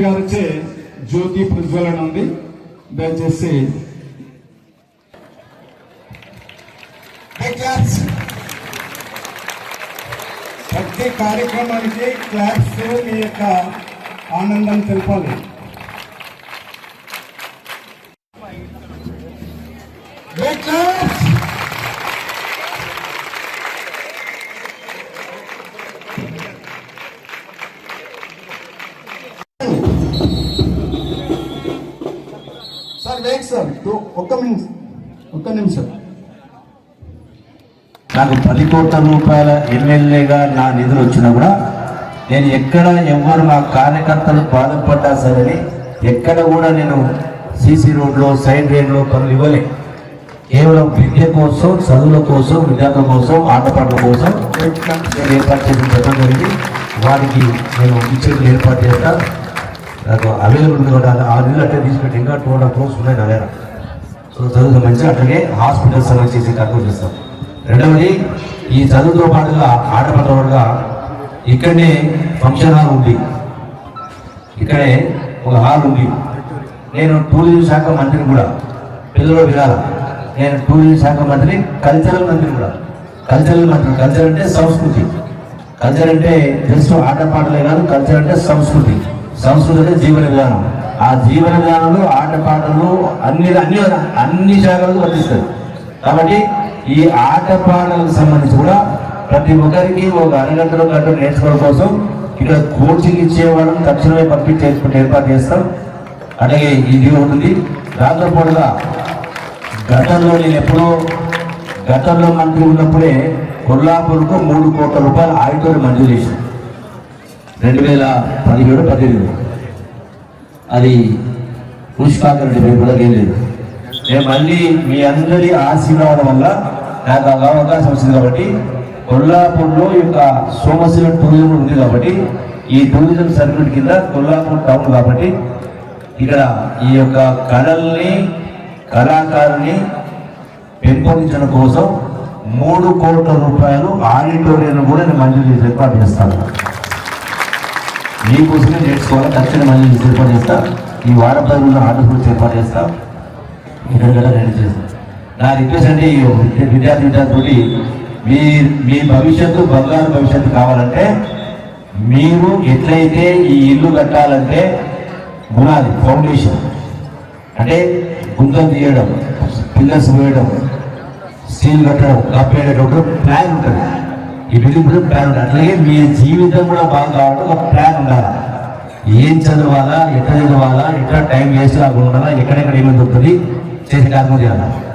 గారిచే జ్యోతి ప్రజ్వలన ఉంది. దయచేసి ప్రతి కార్యక్రమానికి క్లాప్స్ మీ యొక్క ఆనందం తెలపాలి. Sir wake sir. ఒక్క నిమిషం ఒక్క నిమిషం. నాకు పది కోట్ల రూపాయల ఎమ్మెల్యేగా నా నిధులు వచ్చినా కూడా నేను ఎక్కడ ఎవరు మా కార్యకర్తలు బాధపడ్డా సరే ఎక్కడ కూడా నేను సీసీ రోడ్లో సైడ్ రేన్లో పనులు ఇవ్వలే. కేవలం విద్య కోసం చదువుల కోసం విద్యార్థుల కోసం ఆటపాటల కోసం నేను ఏర్పాటు చేసిన చెప్పడం జరిగింది. వారికి నేను ఇచ్చేది ఏర్పాటు చేస్తాను నాకు అవైలబుల్ కూడా ఆ నెలలు అంటే తీసుకుంటే ఇంకా టూ హండ్రెడ్ క్రోర్స్ ఉన్నాయి నా దగ్గర. సో చదువు మంచిగా అట్లాగే హాస్పిటల్ సర్వీస్ చేసి కర్నూలు చేస్తాం. రెండవది ఈ చదువుతో పాటుగా ఆటపాటలుగా ఇక్కడనే ఫంక్షన్ హాల్ ఉంది. ఇక్కడే ఒక హాల్ ఉంది. నేను టూరిజం శాఖ మంత్రిని కూడా పిల్లలు వినాల? నేను టూరిజం శాఖ మంత్రి కల్చరల్ మంత్రి కూడా. కల్చరల్ మంత్రి కల్చర్ అంటే సంస్కృతి. కల్చర్ అంటే జస్ట్ ఆటపాటలే కాదు కల్చర్ అంటే సంస్కృతి. సంస్కృతి జీవన విధానం ఆ జీవన విధానంలో ఆటపాటలు అన్ని అన్ని అన్ని శాఖలకు వర్తిస్తుంది కాబట్టి ఈ ఆటపాటలకు సంబంధించి కూడా ప్రతి ఒక్కరికి ఒక అరగంటలో గంట నేర్చుకోవడం కోసం ఇక్కడ కోచింగ్ ఇచ్చేవాళ్ళని తక్షణమే పంపించి ఏర్పాటు చేస్తాం. అలాగే ఇది ఉంటుంది. దాంతోపాటుగా గతంలో నేను ఎప్పుడో గతంలో మంత్రి ఉన్నప్పుడే కొల్లాపూర్కు మూడు కోట్ల రూపాయలు ఆడిటోరియం మంజూరు చేశాను రెండు వేల పదిహేడు పద్దెనిమిది. అది పుష్పాకరెడ్డి రెడ్డి కూడా ఏం లేదు. నేను మళ్ళీ మీ అందరి ఆశీర్వాదం వల్ల నాకు అలా అవకాశం వచ్చింది కాబట్టి కొల్లాపూర్లో ఈ యొక్క సోమశిల టూరిజం ఉంది కాబట్టి ఈ టూరిజం సర్క్యూట్ కింద కొల్లాపూర్ టౌన్ కాబట్టి ఇక్కడ ఈ యొక్క కళల్ని కళాకారుని పెంపొందించడం కోసం మూడు కోట్ల రూపాయలు ఆడిటోరియం కూడా నేను మంజూరు చేసి ఏర్పాటు చేస్తాను మీకోసమే నేర్చుకోవాలి తక్షణ మళ్ళీ ఏర్పాటు చేస్తా. ఈ వారం పది రోజులు ఆర్డర్ కూడా ఏర్పాటు చేస్తా. ఇక్కడ కూడా రెడీ చేస్తాం. నా రిక్వెస్ట్ అంటే ఈ విద్యార్థి విద్యార్థులు మీ మీ భవిష్యత్తు బంగారు భవిష్యత్తు కావాలంటే మీరు ఎట్లయితే ఈ ఇల్లు కట్టాలంటే గుణాలి ఫౌండేషన్ అంటే గుంతలు తీయడం పిల్లర్స్ వేయడం స్టీల్ కట్టడం కప్పేటప్పుడు ప్లాన్ ఉంటుంది. ఈ బిల్డింగ్ కూడా ప్లాన్ ఉంటుంది. అట్లాగే మీ జీవితం కూడా బాగా కావాలంటే ఒక ప్లాన్ ఉండాలి ఏం చదవాలా ఎట్లా చదవాలా ఎట్లా టైం వేస్ట్ కాకుండా ఎక్కడెక్కడ ఏమైనా దొరుకుతుంది చేసి కార్యక్రమం చేయాలా.